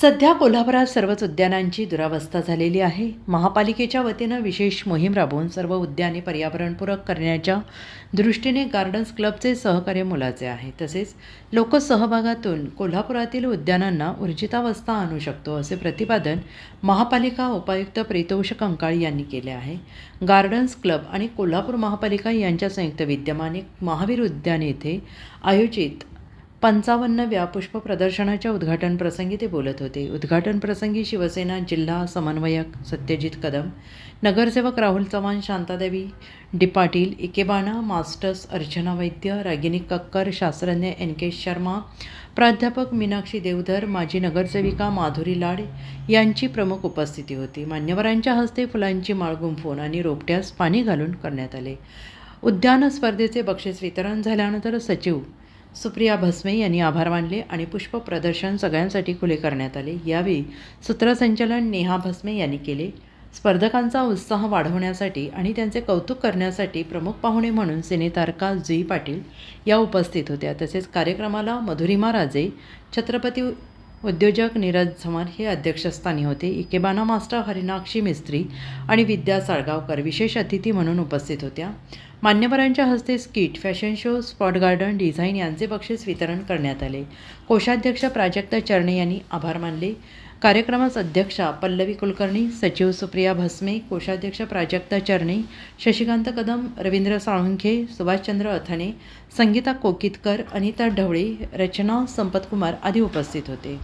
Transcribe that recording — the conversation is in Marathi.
सध्या कोल्हापुरात सर्वच उद्यानांची दुरावस्था झालेली आहे. महापालिकेच्या वतीनं विशेष मोहीम राबवून सर्व उद्याने पर्यावरणपूरक करण्याच्या दृष्टीने गार्डन्स क्लबचे सहकार्य मोलाचे आहे. तसेच लोकसहभागातून कोल्हापुरातील उद्यानांना ऊर्जितावस्था आणू शकतो असे प्रतिपादन महापालिका उपायुक्त प्रितोष कंकाळ यांनी केले आहे. गार्डन्स क्लब आणि कोल्हापूर महापालिका यांच्या संयुक्त विद्यमाने महावीर उद्यान येथे आयोजित पंचावन्नव्या पुष्प प्रदर्शनाच्या उद्घाटन प्रसंगी ते बोलत होते. उद्घाटन प्रसंगी शिवसेना जिल्हा समन्वयक सत्यजित कदम नगरसेवक Rahul Chavan Shantadevi D Patil ikebana masters Archana Vaidya Ragini Kakkar शास्त्रज्ञ एन के शर्मा प्राध्यापक मीनाक्षी देवधर माजी नगरसेविका माधुरी लाड यांची प्रमुख उपस्थिती होती. मान्यवरांच्या हस्ते फुलांची माळ गुंफून आणि रोपट्यास पाणी घालून करण्यात आले. उद्यान स्पर्धेचे बक्षीस वितरण झाल्यानंतर सचिव सुप्रिया भस्मे यांनी आभार मानले आणि पुष्प प्रदर्शन सगळ्यांसाठी खुले करण्यात आले. यावेळी सूत्रसंचलन नेहा भस्मे यांनी केले. स्पर्धकांचा उत्साह वाढवण्यासाठी आणि त्यांचे कौतुक करण्यासाठी प्रमुख पाहुणे म्हणून सिनेतारका जुई पाटील या उपस्थित होत्या. तसेच कार्यक्रमाला मधुरिमा राजे छत्रपती उद्योजक नीरज झमर हे अध्यक्षस्थानी होते. इकेबाना मास्टर हरिनाक्षी मिस्त्री आणि विद्या साळगावकर विशेष अतिथी म्हणून उपस्थित होत्या. मान्यवरांच्या हस्ते skit fashion show spot garden design यांचे बक्षीस वितरण करण्यात आले. कोषाध्यक्ष प्राजक्त चरणे यांनी आभार मानले. कार्यक्रमास अध्यक्षा पल्लवी कुलकर्णी सचिव सुप्रिया भस्मे कोषाध्यक्ष प्राजक्ता चरणे शशिकांत कदम रवींद्र साळुंखे सुभाषचंद्र अथने संगीता कोकितकर अनिता ढवळे रचना संपतकुमार आदी उपस्थित होते.